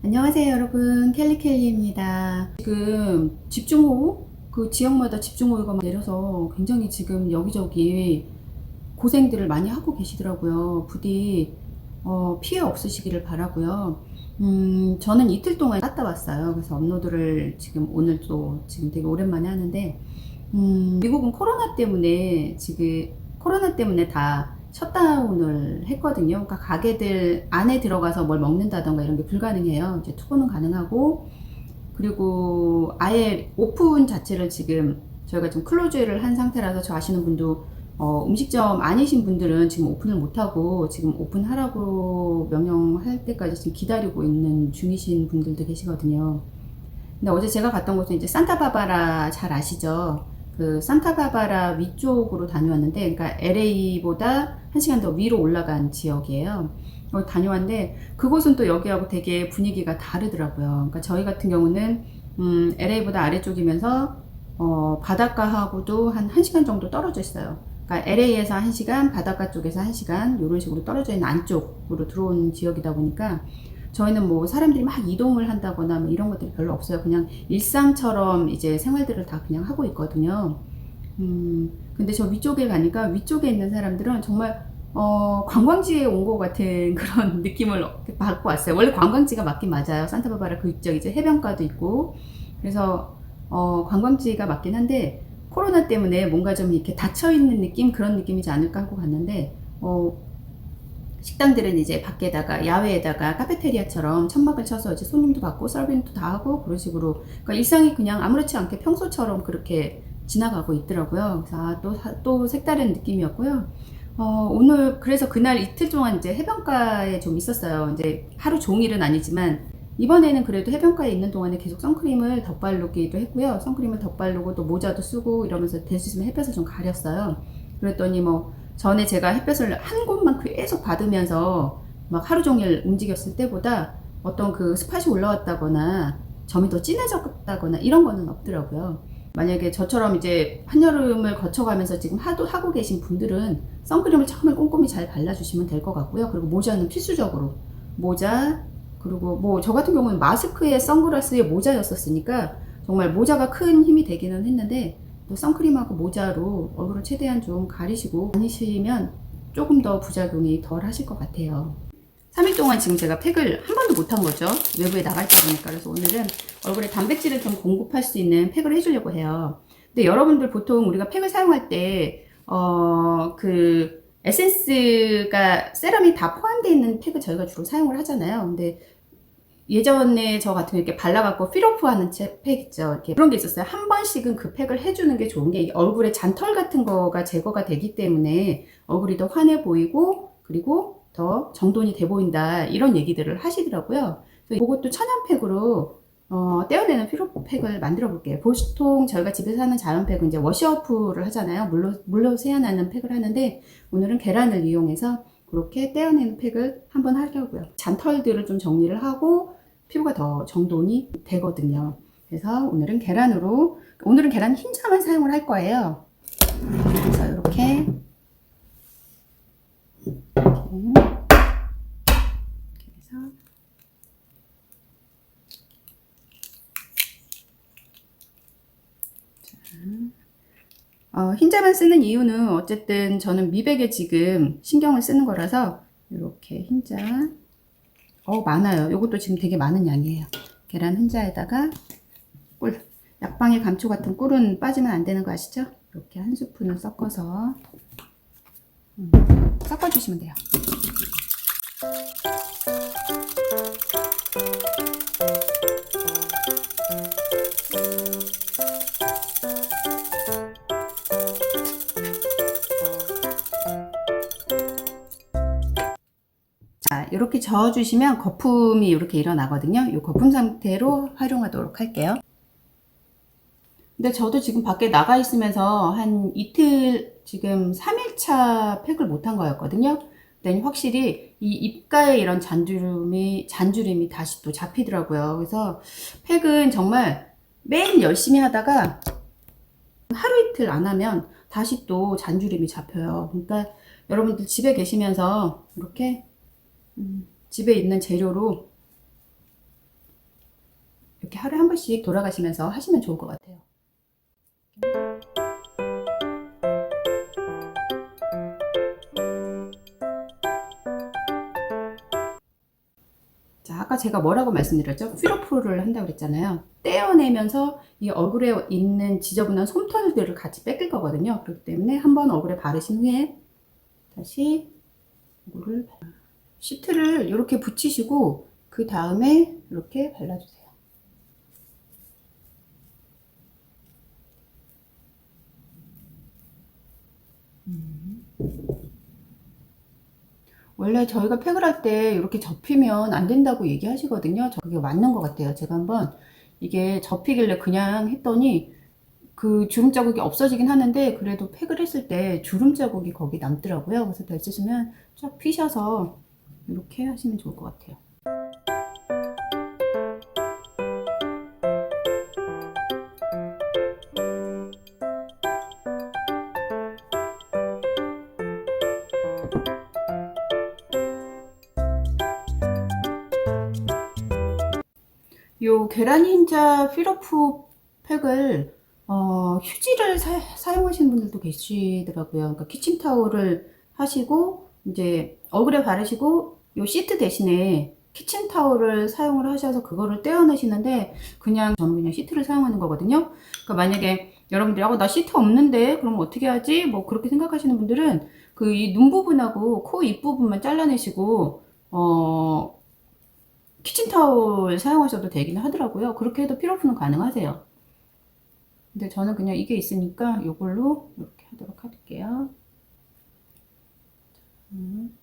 안녕하세요 여러분. 켈리켈리입니다. 지금 집중호우? 그 지역마다 집중호우가 막 내려서 굉장히 지금 여기저기 고생들을 많이 하고 계시더라고요. 부디 어, 피해 없으시기를 바라고요. 음, 저는 이틀 동안 갔다 왔어요. 그래서 업로드를 지금 오늘 또 지금 되게 오랜만에 하는데 음, 미국은 코로나 때문에 지금 코로나 때문에 다 셧다운을 했거든요. 그러니까 가게들 안에 들어가서 뭘 먹는다던가 이런 게 불가능해요. 이제 투고는 가능하고 그리고 아예 오픈 자체를 지금 저희가 좀 클로즈를 한 상태라서 저 아시는 분도 어, 음식점 아니신 분들은 지금 오픈을 못하고 지금 오픈하라고 명령할 때까지 지금 기다리고 있는 중이신 분들도 계시거든요. 근데 어제 제가 갔던 곳은 이제 산타바바라 잘 아시죠? 그 산타바바라 위쪽으로 다녀왔는데, 그러니까 LA보다 한 시간 더 위로 올라간 지역이에요. 어, 다녀왔는데 그곳은 또 여기하고 되게 분위기가 다르더라고요. 그러니까 저희 같은 경우는 음, LA보다 아래쪽이면서 어, 바닷가하고도 한 1시간 정도 떨어져 있어요. 그러니까 LA에서 1시간, 바닷가 쪽에서 1시간 이런 식으로 떨어져 있는 안쪽으로 들어온 지역이다 보니까 저희는 뭐 사람들이 막 이동을 한다거나 뭐 이런 것들이 별로 없어요. 그냥 일상처럼 이제 생활들을 다 그냥 하고 있거든요. 음, 근데 저 위쪽에 가니까 위쪽에 있는 사람들은 정말 어, 관광지에 온 것 같은 그런 느낌을 받고 왔어요. 원래 관광지가 맞긴 맞아요. 산타바바라 그쪽 이제 해변가도 있고. 그래서, 어, 관광지가 맞긴 한데, 코로나 때문에 뭔가 좀 이렇게 닫혀 있는 느낌? 그런 느낌이지 않을까 하고 갔는데, 어, 식당들은 이제 밖에다가, 야외에다가 카페테리아처럼 천막을 쳐서 이제 손님도 받고 서빙도 다 하고 그런 식으로. 그러니까 일상이 그냥 아무렇지 않게 평소처럼 그렇게 지나가고 있더라고요. 그래서 아, 또, 또 색다른 느낌이었고요. 어, 오늘 그래서 그날 이틀 동안 이제 해변가에 좀 있었어요. 이제 하루 종일은 아니지만 이번에는 그래도 해변가에 있는 동안에 계속 선크림을 덧바르기도 했고요. 선크림을 덧바르고 또 모자도 쓰고 이러면서 될 수 있으면 햇볕을 좀 가렸어요. 그랬더니 뭐 전에 제가 햇볕을 한 곳만 계속 받으면서 막 하루 종일 움직였을 때보다 어떤 그 스팟이 올라왔다거나 점이 더 진해졌다거나 이런 거는 없더라고요. 만약에 저처럼 이제 한여름을 거쳐가면서 지금 하도 하고 계신 분들은 선크림을 처음에 꼼꼼히 잘 발라주시면 될 것 같고요. 그리고 모자는 필수적으로 모자 그리고 뭐 저 같은 경우는 마스크에 선글라스에 모자였었으니까 정말 모자가 큰 힘이 되기는 했는데 또 선크림하고 모자로 얼굴을 최대한 좀 가리시고 다니시면 조금 더 부작용이 덜 하실 것 같아요. 3일 동안 지금 제가 팩을 한 번도 못한 거죠. 외부에 나갈 때 보니까. 그래서 오늘은 얼굴에 단백질을 좀 공급할 수 있는 팩을 해주려고 해요. 근데 여러분들 보통 우리가 팩을 사용할 때, 어, 그, 에센스가 세럼이 다 포함되어 있는 팩을 저희가 주로 사용을 하잖아요. 근데 예전에 저 같은 거 이렇게 발라갖고 필오프 하는 팩 있죠. 이렇게 그런 게 있었어요. 한 번씩은 그 팩을 해주는 게 좋은 게 얼굴에 잔털 같은 거가 제거가 되기 때문에 얼굴이 더 환해 보이고 그리고 더 정돈이 돼 보인다. 이런 얘기들을 하시더라고요. 그래서 이것도 천연팩으로 어, 떼어내는 피로팩을 만들어 볼게요. 보통 저희가 집에서 하는 자연팩은 이제 워시어프를 하잖아요. 물로, 물로 세안하는 팩을 하는데 오늘은 계란을 이용해서 그렇게 떼어내는 팩을 한번 하려고요. 잔털들을 좀 정리를 하고 피부가 더 정돈이 되거든요. 그래서 오늘은 계란으로, 오늘은 계란 흰자만 사용을 할 거예요. 그래서 이렇게, 이렇게 어, 흰자만 쓰는 이유는 어쨌든 저는 미백에 지금 신경을 쓰는 거라서 이렇게 흰자 어 많아요. 이것도 지금 되게 많은 양이에요. 계란 흰자에다가 꿀 약방의 감초 같은 꿀은 빠지면 안 되는 거 아시죠? 이렇게 한 스푼을 섞어서 음, 섞어주시면 돼요. 이렇게 저어주시면 거품이 이렇게 일어나거든요. 이 거품 상태로 활용하도록 할게요. 근데 저도 지금 밖에 나가 있으면서 한 이틀, 지금 3일차 팩을 못한 거였거든요. 근데 확실히 이 입가에 이런 잔주름이, 잔주름이 다시 또 잡히더라고요. 그래서 팩은 정말 매일 열심히 하다가 하루 이틀 안 하면 다시 또 잔주름이 잡혀요. 그러니까 여러분들 집에 계시면서 이렇게 음, 집에 있는 재료로 이렇게 하루에 한 번씩 돌아가시면서 하시면 좋을 것 같아요. 자, 아까 제가 뭐라고 말씀드렸죠? 피로프를 한다고 그랬잖아요. 떼어내면서 이 얼굴에 있는 지저분한 솜털들을 같이 뺏길 거거든요. 그렇기 때문에 한 번 얼굴에 바르신 후에 다시 발- 시트를 이렇게 붙이시고 그 다음에 이렇게 발라주세요. 음. 원래 저희가 팩을 할 때 이렇게 접히면 안 된다고 얘기하시거든요. 저 그게 맞는 것 같아요. 제가 한번 이게 접히길래 그냥 했더니 그 주름 자국이 없어지긴 하는데 그래도 팩을 했을 때 주름 자국이 거기 남더라고요. 그래서 더 있으시면 쫙 피셔서 이렇게 하시면 좋을 것 같아요. 요 계란 흰자 피로프 팩을 어, 휴지를 사, 사용하시는 분들도 계시더라고요. 그러니까 키친타올을 하시고 이제 얼굴에 바르시고 요 시트 대신에 키친타올을 사용을 하셔서 그거를 떼어내시는데 그냥 저는 그냥 시트를 사용하는 거거든요. 그러니까 만약에 여러분들이 어, 나 시트 없는데 그럼 어떻게 하지? 뭐 그렇게 생각하시는 분들은 그 이 눈 부분하고 코 입 부분만 잘라내시고 어 키친타올 사용하셔도 되긴 하더라고요. 그렇게 해도 피로프는 가능하세요. 근데 저는 그냥 이게 있으니까 이걸로 이렇게 하도록 할게요. 음.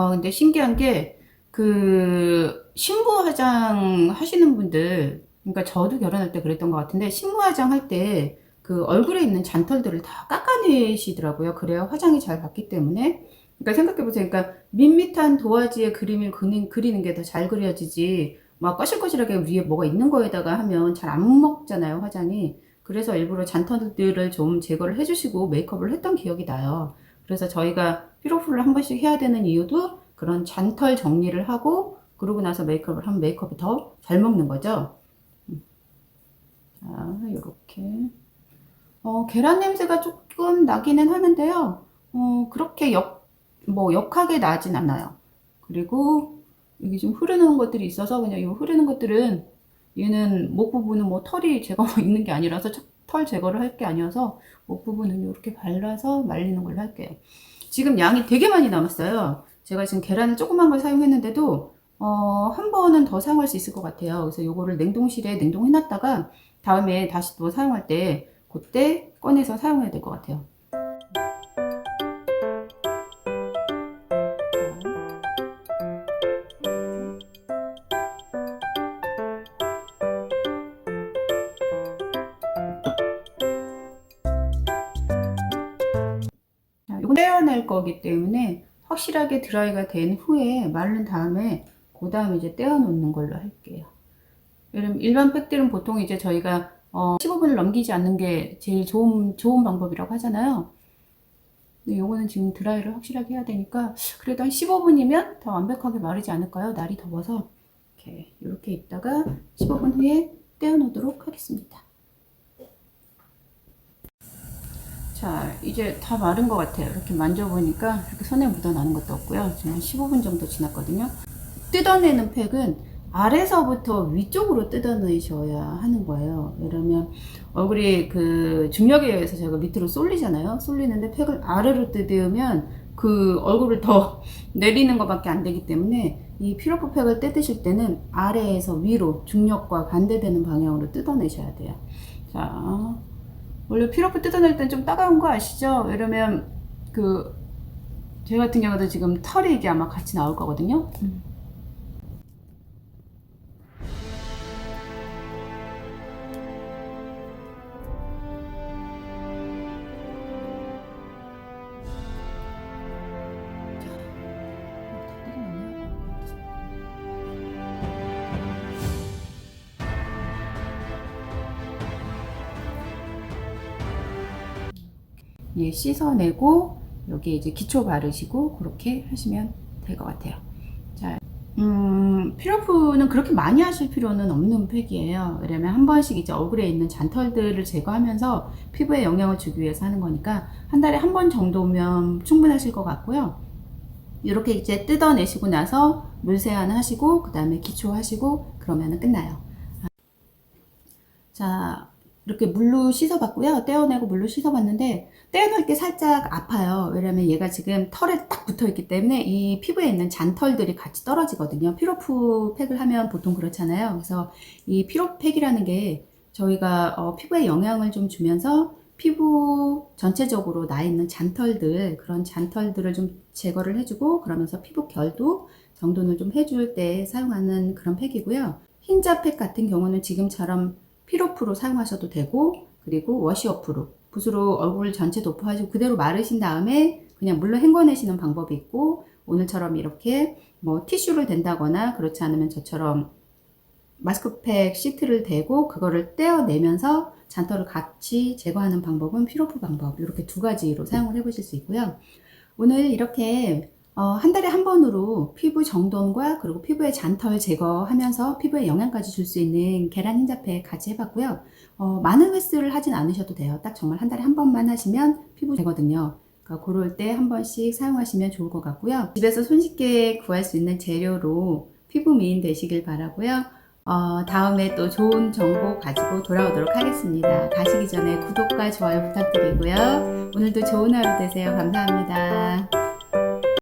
어, 근데 신기한 게, 그, 신부 화장 하시는 분들, 그러니까 저도 결혼할 때 그랬던 것 같은데, 신부 화장 할 때, 그 얼굴에 있는 잔털들을 다 깎아내시더라고요. 그래야 화장이 잘 받기 때문에. 그러니까 생각해보세요. 그러니까 밋밋한 도화지에 그림을 그리는, 그리는 게 더 잘 그려지지, 막 거실거실하게 위에 뭐가 있는 거에다가 하면 잘 안 먹잖아요, 화장이. 그래서 일부러 잔털들을 좀 제거를 해주시고 메이크업을 했던 기억이 나요. 그래서 저희가 피로풀을 한 번씩 해야 되는 이유도 그런 잔털 정리를 하고 그러고 나서 메이크업을 하면 메이크업이 더 잘 먹는 거죠. 음. 자, 이렇게. 어, 계란 냄새가 조금 나기는 하는데요. 어, 그렇게 역, 뭐, 역하게 나진 않아요. 그리고 여기 좀 흐르는 것들이 있어서 그냥 이 흐르는 것들은 얘는 목 부분은 뭐 털이 제거가 있는 게 아니라서 저- 털 제거를 할 게 아니어서 목 부분은 이렇게 발라서 말리는 걸로 할게요. 지금 양이 되게 많이 남았어요. 제가 지금 계란을 조그만 걸 사용했는데도 어, 한 번은 더 사용할 수 있을 것 같아요. 그래서 요거를 냉동실에 냉동해 놨다가 다음에 다시 또 사용할 때 그때 꺼내서 사용해야 될 것 같아요. 떼어낼 거기 때문에 확실하게 드라이가 된 후에 마른 다음에 그 다음에 이제 떼어 놓는 걸로 할게요. 여러분 일반 팩들은 보통 이제 저희가 어, 15분을 넘기지 않는 게 제일 좋은 좋은 방법이라고 하잖아요. 근데 요거는 지금 드라이를 확실하게 해야 되니까 그래도 한 15분이면 더 완벽하게 마르지 않을까요? 날이 더워서 이렇게 이렇게 있다가 15분 후에 떼어 놓도록 하겠습니다. 자, 이제 다 마른 것 같아요. 이렇게 만져보니까 이렇게 손에 묻어나는 것도 없고요. 지금 한 15분 정도 지났거든요. 뜯어내는 팩은 아래서부터 위쪽으로 뜯어내셔야 하는 거예요. 왜냐면 얼굴이 그 중력에 의해서 제가 밑으로 쏠리잖아요. 쏠리는데 팩을 아래로 뜯으면 그 얼굴을 더 내리는 것밖에 안 되기 때문에 이 피로프 팩을 뜯으실 때는 아래에서 위로 중력과 반대되는 방향으로 뜯어내셔야 돼요. 자, 원래 피로프 뜯어낼 땐 좀 따가운 거 아시죠? 왜냐면 그, 제 같은 경우도 지금 털이 이게 아마 같이 나올 거거든요. 음. 예, 씻어내고 여기 이제 기초 바르시고 그렇게 하시면 될 것 같아요. 자, 음, 음, 피로프는 그렇게 많이 하실 필요는 없는 팩이에요. 왜냐면 한 번씩 이제 얼굴에 있는 잔털들을 제거하면서 피부에 영향을 주기 위해서 하는 거니까 한 달에 한 번 정도면 충분하실 것 같고요. 이렇게 이제 뜯어내시고 나서 물세안 하시고 그 다음에 기초 하시고 그러면 끝나요. 자 이렇게 물로 씻어봤고요. 떼어내고 물로 씻어봤는데 떼어낼 게 살짝 아파요. 왜냐면 얘가 지금 털에 딱 붙어 있기 때문에 이 피부에 있는 잔털들이 같이 떨어지거든요. 피로프 팩을 하면 보통 그렇잖아요. 그래서 이 피로팩이라는 게 저희가 어, 피부에 영향을 좀 주면서 피부 전체적으로 나 있는 잔털들 그런 잔털들을 좀 제거를 해주고 그러면서 피부 결도 정돈을 좀 해줄 때 사용하는 그런 팩이고요. 흰자팩 같은 경우는 지금처럼 피로프로 사용하셔도 되고 그리고 워시오프로 붓으로 얼굴 전체 도포하시고 그대로 마르신 다음에 그냥 물로 헹궈내시는 방법이 있고 오늘처럼 이렇게 뭐 티슈를 댄다거나 그렇지 않으면 저처럼 마스크팩 시트를 대고 그거를 떼어내면서 잔털을 같이 제거하는 방법은 피로프 방법 이렇게 두 가지로 사용을 해보실 수 있고요. 오늘 이렇게 어, 한 달에 한 번으로 피부 정돈과 그리고 피부의 잔털 제거하면서 피부에 영양까지 줄 수 있는 계란 흰자팩 같이 해봤고요. 어, 많은 횟수를 하진 않으셔도 돼요. 딱 정말 한 달에 한 번만 하시면 피부 되거든요. 그러니까 그럴 때 한 번씩 사용하시면 좋을 것 같고요. 집에서 손쉽게 구할 수 있는 재료로 피부 미인 되시길 바라고요. 어, 다음에 또 좋은 정보 가지고 돌아오도록 하겠습니다. 가시기 전에 구독과 좋아요 부탁드리고요. 오늘도 좋은 하루 되세요. 감사합니다.